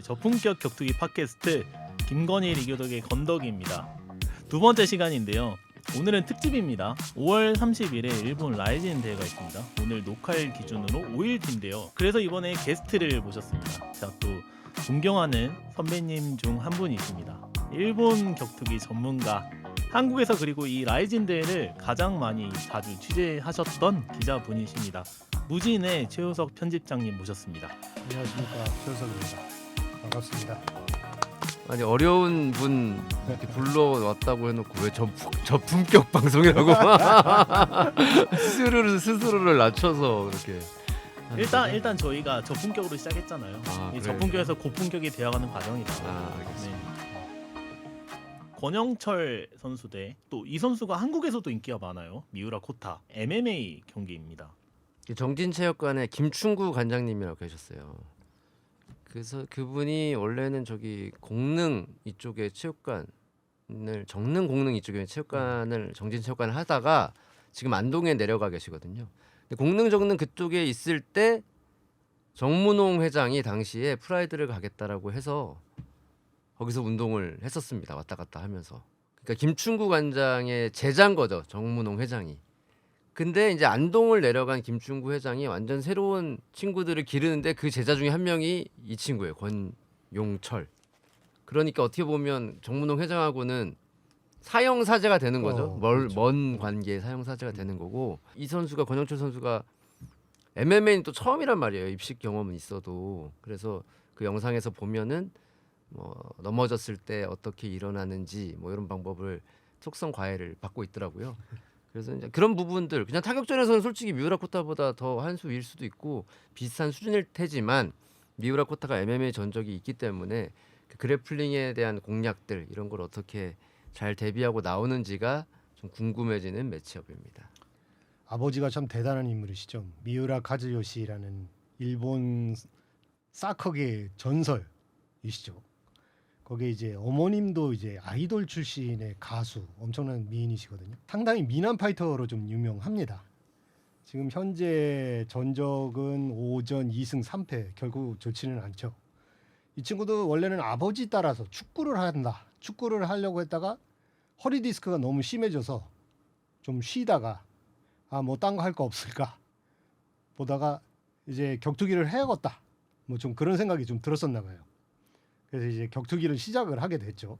네, 저품격 격투기 팟캐스트 김건희 리교덕의 건더기입니다. 두 번째 시간인데요. 오늘은 특집입니다. 5월 30일에 일본 라이진 대회가 있습니다. 오늘 녹화일 기준으로 5일인데요. 그래서 이번에 게스트를 모셨습니다. 제가 또 존경하는 선배님 중 한 분이십니다. 일본 격투기 전문가. 한국에서 그리고 이 라이진 대회를 가장 많이 자주 취재하셨던 기자분이십니다. 무진의 최우석 편집장님 모셨습니다. 안녕하십니까 최우석입니다. 반갑습니다. 아니 어려운 분 이렇게 불러왔다고 해놓고 왜 저, 저품격 방송이라고 스스로를 스스로를 낮춰서 그렇게 일단 거죠? 일단 저희가 저품격으로 시작했잖아요. 아, 이 그래요? 저품격에서 고품격이 되어가는 과정이다. 아 알겠습니다. 권영철 선수 대 또 이 선수가 한국에서도 인기가 많아요. 미우라 코타 MMA 경기입니다. 정진체육관에 김충구 관장님이라고 계셨어요. 그래서 그분이 원래는 저기 공릉 이쪽에 체육관을 정릉 공릉 이쪽에 체육관을 정진 체육관을 하다가 지금 안동에 내려가 계시거든요. 근데 공릉 정릉 그쪽에 있을 때 정문홍 회장이 당시에 프라이드를 가겠다라고 해서 거기서 운동을 했었습니다. 왔다 갔다 하면서. 그러니까 김충구 관장의 제자인 거죠. 정문홍 회장이. 근데 이제 안동을 내려간 김충구 회장이 완전 새로운 친구들을 기르는데 그 제자 중에 한 명이 이 친구예요. 권용철. 그러니까 어떻게 보면 정문홍 회장하고는 사형 사제가 되는 거죠. 어, 멀, 그렇죠. 먼 관계의 사형 사제가 되는 거고 이 선수가 권영철 선수가 MMA는 또 처음이란 말이에요. 입식 경험은 있어도 그래서 그 영상에서 보면은 뭐 넘어졌을 때 어떻게 일어나는지 뭐 이런 방법을 속성 과외를 받고 있더라고요. 그래서 이제 그런 부분들 그냥 타격전에서는 솔직히 미우라 코타보다 더 한 수일 수도 있고 비슷한 수준일 테지만 미우라 코타가 MMA 전적이 있기 때문에 그 그래플링에 대한 공략들 이런 걸 어떻게 잘 대비하고 나오는지가 좀 궁금해지는 매치업입니다. 아버지가 참 대단한 인물이시죠. 미우라 카즈요시라는 일본 사커계 전설이시죠. 거기에 이제 어머님도 이제 아이돌 출신의 가수 엄청난 미인이시거든요. 상당히 미남 파이터로 좀 유명합니다. 지금 현재 전적은 5전 2승 3패 결국 좋지는 않죠. 이 친구도 원래는 아버지 따라서 축구를 한다. 축구를 하려고 했다가 허리 디스크가 너무 심해져서 좀 쉬다가 아 뭐 딴 거 할 거 없을까 보다가 이제 격투기를 해야겠다 뭐 좀 그런 생각이 좀 들었었나 봐요 그래서 이제 격투기를 시작을 하게 됐죠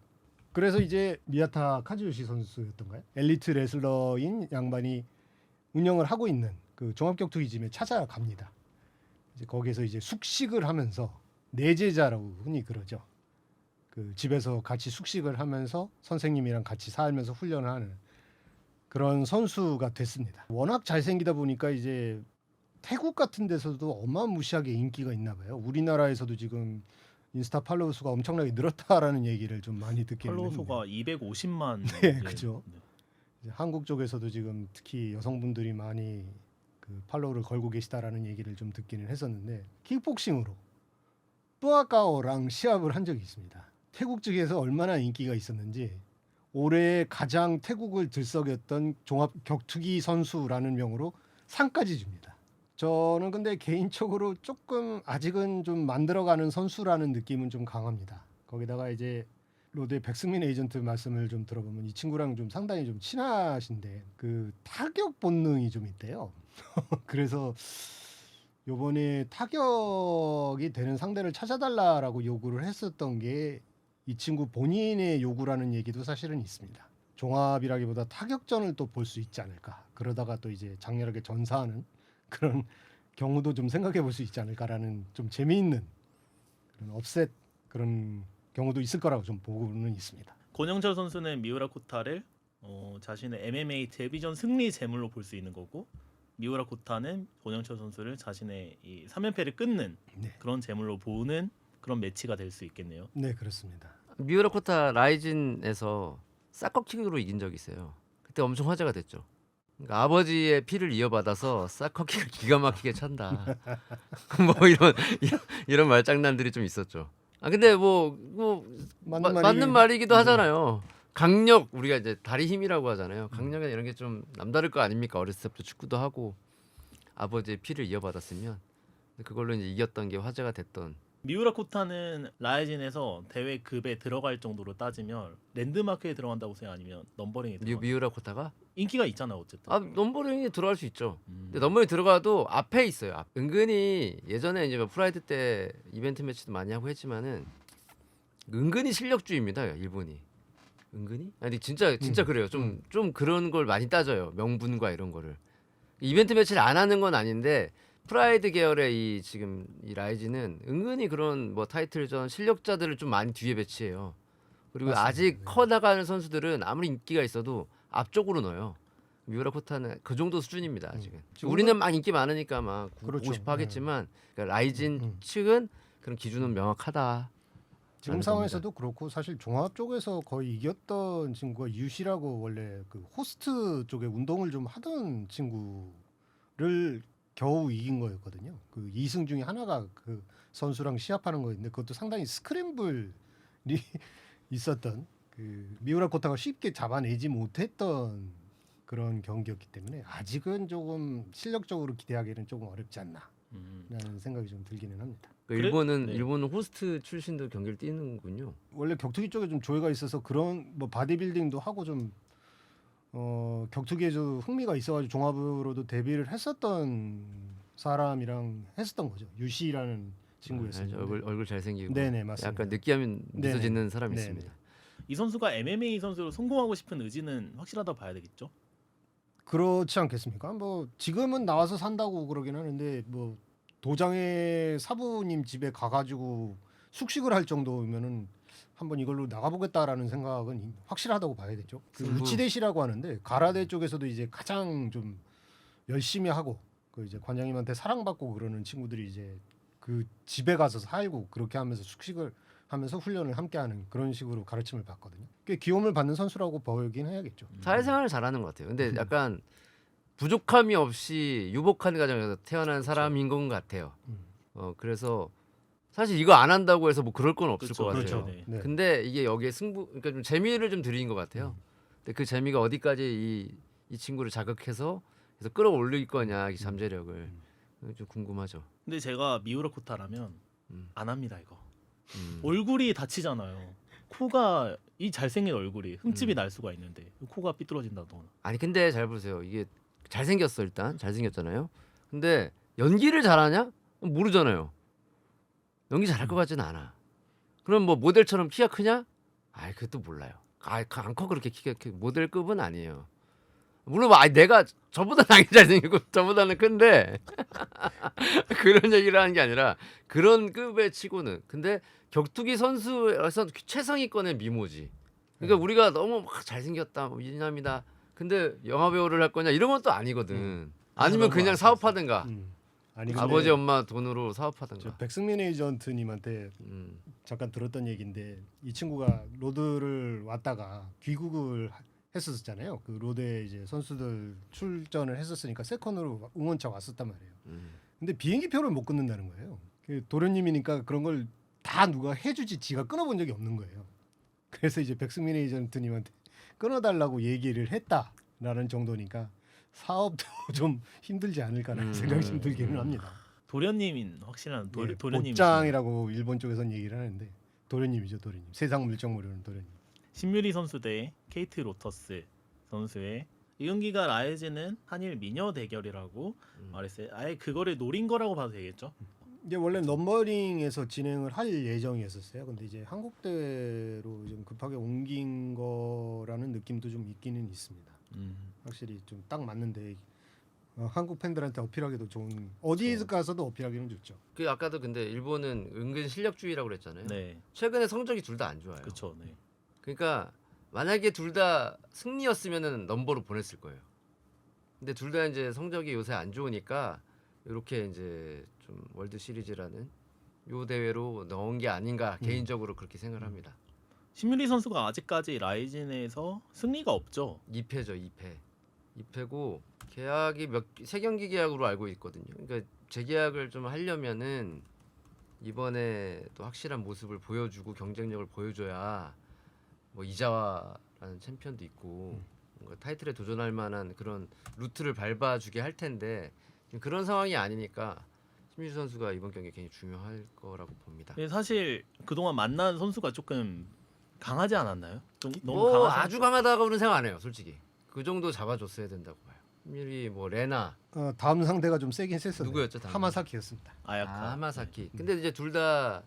그래서 이제 미야타 카즈요시 선수였던가요 엘리트 레슬러인 양반이 운영을 하고 있는 그 종합격투기 짐에 찾아갑니다 이제 거기에서 이제 숙식을 하면서 내제자라고 흔히 그러죠 그 집에서 같이 숙식을 하면서 선생님이랑 같이 살면서 훈련을 하는 그런 선수가 됐습니다. 워낙 잘생기다 보니까 이제 태국 같은 데서도 어마무시하게 인기가 있나 봐요. 우리나라에서도 지금 인스타 팔로우 수가 엄청나게 늘었다라는 얘기를 좀 많이 듣기는 팔로우 수가 250만. 네, 그죠. 이제 한국 쪽에서도 지금 특히 여성분들이 많이 그 팔로우를 걸고 계시다라는 얘기를 좀 듣기는 했었는데 킥복싱으로 뚜아까오랑 시합을 한 적이 있습니다. 태국 측에서 얼마나 인기가 있었는지 올해 가장 태국을 들썩였던 종합 격투기 선수라는 명으로 상까지 줍니다. 저는 근데 개인적으로 조금 아직은 좀 만들어가는 선수라는 느낌은 좀 강합니다. 거기다가 이제 로드의 백승민 에이전트 말씀을 좀 들어보면 이 친구랑 좀 상당히 좀 친하신데 그 타격 본능이 좀 있대요. 그래서 요번에 타격이 되는 상대를 찾아달라라고 요구를 했었던 게 이 친구 본인의 요구라는 얘기도 사실은 있습니다. 종합이라기보다 타격전을 또 볼 수 있지 않을까. 그러다가 또 이제 장렬하게 전사하는 그런 경우도 좀 생각해 볼 수 있지 않을까라는 좀 재미있는 그런 업셋 그런 경우도 있을 거라고 좀 보고는 있습니다. 권영철 선수는 미우라 코타를 어, 자신의 MMA 데뷔전 승리 제물로 볼 수 있는 거고 미우라 코타는 권영철 선수를 자신의 이 3연패를 끊는 네, 그런 제물로 보는 그런 매치가 될 수 있겠네요. 네 그렇습니다. 미우라 코타 라이진에서 사커킥으로 이긴 적이 있어요. 그때 엄청 화제가 됐죠. 그러니까 아버지의 피를 이어받아서 사커킥을 기가 막히게 찬다. 뭐 이런 이런, 말장난들이 좀 있었죠. 아 근데 뭐, 뭐 맞는, 마- 말이- 맞는 말이기도 네. 하잖아요. 강력 우리가 이제 다리 힘이라고 하잖아요. 강력에 이런 게 좀 남다를 거 아닙니까? 어렸을 때부터 축구도 하고 아버지의 피를 이어받았으면 그걸로 이제 이겼던 게 화제가 됐던 미우라 코타는 라이진에서 대회 급에 들어갈 정도로 따지면 랜드마크에 들어간다고 생각 아니면 넘버링에 미, 들어가 미우라 코타가 인기가 있잖아 어쨌든. 아 넘버링이 들어갈 수 있죠. 음. 근데 넘버링 들어가도 앞에 있어요. 앞. 은근히 예전에 이제 뭐 프라이드 때 이벤트 매치도 많이 하고 했지만은 은근히 실력주의입니다. 일본이. 은근히? 아니 진짜 진짜 음. 그래요. 좀 좀 그런 걸 많이 따져요. 명분과 이런 거를. 이벤트 매치를 안 하는 건 아닌데 프라이드 계열의 이 지금 이 라이즈는 은근히 그런 뭐 타이틀전 실력자들을 좀 많이 뒤에 배치해요. 그리고 맞습니다. 아직 네. 커 나가는 선수들은 아무리 인기가 있어도 앞쪽으로 넣어요. 미우라 코타는 그 정도 수준입니다. 음. 지금. 지금은- 우리는 막 인기 많으니까 막 구- 그렇죠. 보고 싶어 하겠지만 그러니까 라이진 음. 측은 그런 기준은 명확하다. 지금 상황에서도 그렇고 사실 종합 쪽에서 거의 이겼던 친구가 유시라고 원래 그 호스트 쪽에 운동을 좀 하던 친구를 겨우 이긴 거였거든요. 그 2승 중에 하나가 그 선수랑 시합하는 거였는데 그것도 상당히 스크램블이 있었던 그 미우라 코타가 쉽게 잡아내지 못했던 그런 경기였기 때문에 아직은 조금 실력적으로 기대하기는 조금 어렵지 않나라는 음. 생각이 좀 들기는 합니다. 그 그래- 일본은 네. 일본은 호스트 출신도 경기를 뛰는군요. 원래 격투기 쪽에 좀 조예가 있어서 그런 뭐 바디빌딩도 하고 좀 어, 격투기에 좀 흥미가 있어가지고 종합으로도 데뷔를 했었던 사람이랑 했었던 거죠. 유시라는 친구였어요. 알죠? 얼굴 얼굴 잘생기고 네네 맞습니다. 약간 느끼하면 미소 네네. 짓는 사람이 네네. 있습니다. 이 선수가 MMA 선수로 성공하고 싶은 의지는 확실하다고 봐야 되겠죠. 그렇지 않겠습니까? 뭐 지금은 나와서 산다고 그러긴 하는데 뭐 도장의 사부님 집에 가가지고 숙식을 할 정도면은 한번 이걸로 나가보겠다라는 생각은 확실하다고 봐야겠죠. 그 승부. 우치대시라고 하는데 가라데 쪽에서도 이제 가장 좀 열심히 하고 그 이제 관장님한테 사랑받고 그러는 친구들이 이제 그 집에 가서 살고 그렇게 하면서 숙식을 하면서 훈련을 함께하는 그런 식으로 가르침을 받거든요. 꽤 기염을 받는 선수라고 보이긴 해야겠죠. 음. 사회생활을 잘하는 것 같아요. 음. 근데 약간 부족함이 없이 유복한 가정에서 태어난 사람인 것 같아요. 음. 어 그래서 사실 이거 안 한다고 해서 뭐 그럴 건 없을 그렇죠, 것 같아요. 그렇죠. 그렇죠. 네. 네. 근데 이게 여기에 승부 그러니까 좀 재미를 좀 드린 것 같아요. 음. 근데 그 재미가 어디까지 이, 이 친구를 자극해서 그래서 끌어올릴 거냐 음. 이 잠재력을 좀 궁금하죠. 근데 제가 미우라 코타라면 음. 안 합니다 이거. 음. 얼굴이 다치잖아요. 코가 이 잘생긴 얼굴이 흠집이 음. 날 수가 있는데 코가 삐뚤어진다거나. 아니 근데 잘 보세요. 이게 잘생겼어 일단 잘생겼잖아요. 근데 연기를 잘하냐? 모르잖아요. 연기 잘할 것 같지는 않아. 그럼 뭐 모델처럼 키가 크냐? 아이 그것도 몰라요. 아안커 그렇게 키가 크 모델급은 아니에요. 물론 뭐 아니 내가 저보다 당연히 잘생기고 저보다는 큰데 그런 얘기를 하는 게 아니라 그런 급의 치고는 근데 격투기 선수에서 최상위권의 미모지. 그러니까 네. 우리가 너무 막 잘생겼다, 뭐 미남이다. 근데 영화 배우를 할 거냐 이런 건 또 아니거든. 음. 아니면 그냥 사업하든가 음. 아니 근데 아버지 엄마 돈으로 저 사업하든가. 백승민 에이전트님한테 음. 잠깐 들었던 얘기인데 이 친구가 로드를 왔다가 귀국을 하- 했었잖아요. 그 로드에 이제 선수들 출전을 했었으니까 세컨으로 응원차 왔었단 말이에요. 음. 근데 비행기 표를 못 끊는다는 거예요. 그 도련님이니까 그런 걸 다 누가 해주지 지가 끊어본 적이 없는 거예요. 그래서 이제 백승민 에이전트님한테 끊어달라고 얘기를 했다라는 정도니까 사업도 좀 힘들지 않을까라는 음. 생각이 좀 들기는 합니다. 도련님인 확실한 도, 예, 도련님. 보짱이라고 일본 쪽에서는 얘기를 하는데 도련님이죠 도련님. 세상 물정 모르는 도련님. 신유리 선수 대 케이트 로터스 선수의 이 경기가 라이즈는 한일 미녀 대결이라고 음. 말했어요. 아예 그거를 노린 거라고 봐도 되겠죠. 이제 원래 넘버링에서 진행을 할 예정이었었어요. 근데 이제 한국 대회로 좀 급하게 옮긴 거라는 느낌도 좀 있기는 있습니다. 음. 확실히 좀 딱 맞는데 어, 한국 팬들한테 어필하기도 좋은 어디 그렇죠. 가서도 어필하기는 좋죠. 그 아까도 근데 일본은 은근 실력주의라고 그랬잖아요. 네, 최근에 성적이 둘 다 안 좋아요. 그렇죠. 네. 그러니까 만약에 둘 다 승리였으면은 넘버로 보냈을 거예요. 근데 둘 다 이제 성적이 요새 안 좋으니까 이렇게 이제 좀 월드 시리즈라는 요 대회로 넣은 게 아닌가 음. 개인적으로 그렇게 생각을 합니다. 신유리 선수가 아직까지 라이진에서 승리가 없죠. 2패죠, 2패. 2패고 계약이 몇세 경기 계약으로 알고 있거든요. 그러니까 재계약을 좀 하려면은 이번에 또 확실한 모습을 보여주고 경쟁력을 보여줘야 뭐 이자와라는 챔피언도 있고 뭔가 타이틀에 도전할 만한 그런 루트를 밟아주게 할 텐데 지금 그런 상황이 아니니까 심유리 선수가 이번 경기에 굉장히 중요할 거라고 봅니다. 근데 사실 그동안 만난 선수가 조금 강하지 않았나요? 좀 너무 뭐 강하지 아주 강하다고는 생각 안 해요, 솔직히. 그 정도 잡아줬어야 된다고 봐요. 심유리 뭐 레나 어, 다음 상대가 좀 세긴 셌어요. 누구였죠, 다음? 하마사키였습니다. 아야카. 아, 하마사키. 근데 이제 둘 다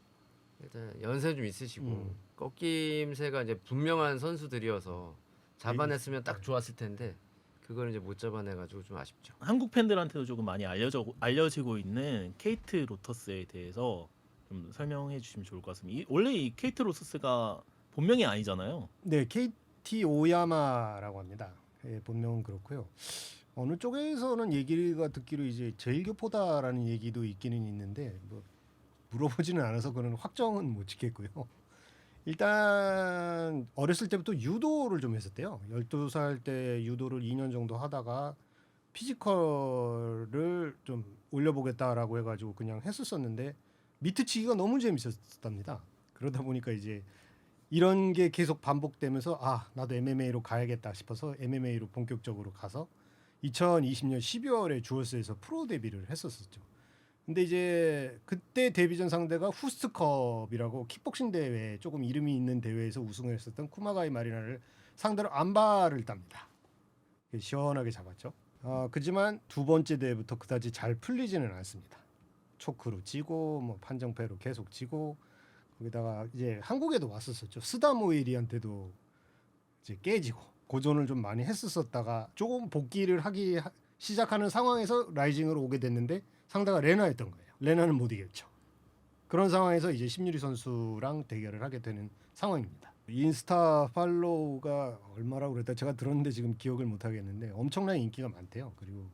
일단 연세 좀 있으시고 음. 꺾임새가 이제 분명한 선수들이어서 잡아냈으면 딱 좋았을 텐데 그걸 이제 못 잡아내가지고 좀 아쉽죠. 한국 팬들한테도 조금 많이 알려져 알려지고 있는 케이트 로터스에 대해서 좀 설명해 주시면 좋을 것 같습니다. 이, 원래 이 케이트 로터스가 본명이 아니잖아요. 네, KT 오야마라고 합니다. 예, 본명은 그렇고요. 어느 쪽에서는 얘기가 듣기로 이제 제일교포다라는 얘기도 있기는 있는데 뭐 물어보지는 않아서 그런 확정은 못 짓겠고요. 일단 어렸을 때부터 유도를 좀 했었대요. 12살 때 유도를 2년 정도 하다가 피지컬을 좀 올려보겠다라고 해가지고 그냥 했었었는데 미트치기가 너무 재밌었답니다. 그러다 보니까 이제 이런 게 계속 반복되면서 아 나도 MMA로 가야겠다 싶어서 MMA로 본격적으로 가서 2020년 12월에 주얼스에서 프로 데뷔를 했었었죠. 근데 이제 그때 데뷔전 상대가 후스트컵이라고 킥복싱 대회 조금 이름이 있는 대회에서 우승을 했었던 쿠마가이 마리나를 상대로 안바를 땁니다. 시원하게 잡았죠. 어, 그지만 두 번째 대회부터 그다지 잘 풀리지는 않습니다. 초크로 지고 뭐 판정패로 계속 지고 거기다가 이제 한국에도 왔었었죠. 스다모일이한테도 이제 깨지고 고전을 좀 많이 했었었다가 조금 복귀를 하기 하- 시작하는 상황에서 라이징으로 오게 됐는데 상대가 레나였던 거예요. 레나는 못 이겼죠. 그런 상황에서 이제 심유리 선수랑 대결을 하게 되는 상황입니다. 인스타 팔로우가 얼마라고 그랬다 제가 들었는데 지금 기억을 못 하겠는데 엄청난 인기가 많대요. 그리고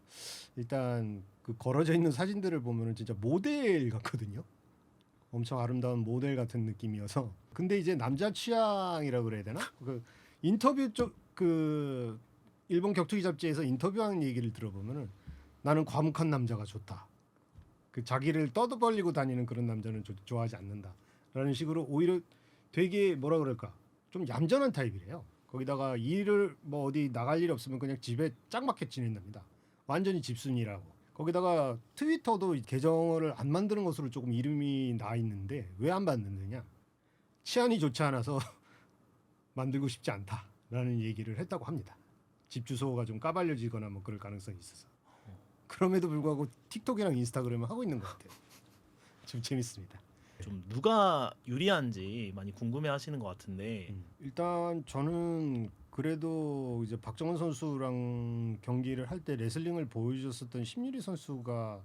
일단 그 걸어져 있는 사진들을 보면은 진짜 모델 같거든요. 엄청 아름다운 모델 같은 느낌이어서 근데 이제 남자 취향이라고 그래야 되나? 그 인터뷰 쪽그 일본 격투기 잡지에서 인터뷰하는 얘기를 들어보면은 나는 과묵한 남자가 좋다. 그 자기를 떠벌리고 다니는 그런 남자는 조- 좋아하지 않는다 라는 식으로 오히려 되게 뭐라 그럴까 좀 얌전한 타입이래요. 거기다가 일을 뭐 어디 나갈 일 없으면 그냥 집에 짱박혀 지낸답니다. 완전히 집순이라고. 거기다가 트위터도 계정을 안 만드는 것으로 조금 이름이 나 있는데 왜 안 만드느냐? 치안이 좋지 않아서 만들고 싶지 않다라는 얘기를 했다고 합니다. 집 주소가 좀 까발려지거나 뭐 그럴 가능성이 있어서. 그럼에도 불구하고 틱톡이랑 인스타그램을 하고 있는 것 같아요. 좀 재밌습니다. 좀 누가 유리한지 많이 궁금해 하시는 것 같은데 일단 저는 그래도 이제 박정원 선수랑 경기를 할 때 레슬링을 보여줬었던 심유리 선수가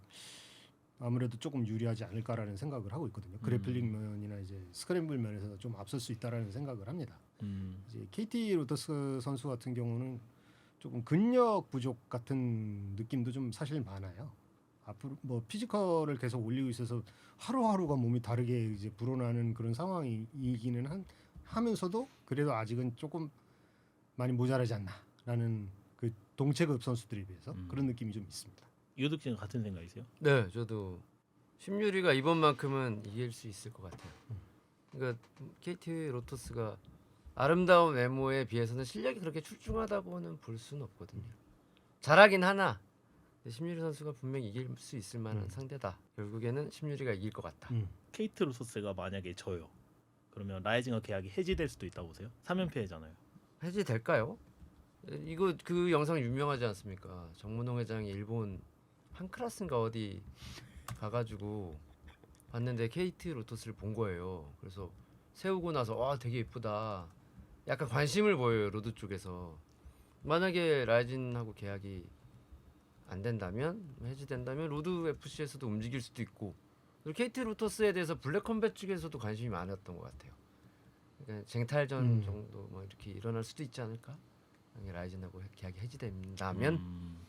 아무래도 조금 유리하지 않을까라는 생각을 하고 있거든요. 그래플링 면이나 이제 스크램블 면에서 좀 앞설 수 있다라는 생각을 합니다. 음, 이제 KT 로터스 선수 같은 경우는 조금 근력 부족 같은 느낌도 좀 사실 많아요. 앞으로 뭐 피지컬을 계속 올리고 있어서 하루하루가 몸이 다르게 이제 불어나는 그런 상황이기는 한, 하면서도 그래도 아직은 조금 많이 모자라지 않나라는 그 동체급 선수들에 비해서 음. 그런 느낌이 좀 있습니다. 이호득 씨는 같은 생각이세요? 네, 저도 심유리가 이번만큼은 이길 수 있을 것 같아요. 그러니까 KT 로터스가 아름다운 외모에 비해서는 실력이 그렇게 출중하다고는 볼 수는 없거든요. 잘하긴 하나 심유리 선수가 분명히 이길 수 있을 만한 음. 상대다. 결국에는 심유리가 이길 것 같다. 음. 케이트 로서스가 만약에 져요. 그러면 라이징어 계약이 해지될 수도 있다고 보세요? 3연패잖아요. 해지될까요? 이거 그 영상 유명하지 않습니까? 정문홍 회장이 일본 판크라스인가 어디 가가지고 봤는데 KT 로터스를 본 거예요. 그래서 세우고 나서 와 되게 예쁘다. 약간 관심을 보여요 로드 쪽에서. 만약에 라이진하고 계약이 안 된다면 해지된다면 로드 FC에서도 움직일 수도 있고 KT 로터스에 대해서 블랙컴뱃 쪽에서도 관심이 많았던 것 같아요. 그러니까 쟁탈전 음. 정도 뭐 이렇게 일어날 수도 있지 않을까? 만약에 라이진하고 계약이 해지된다면 음,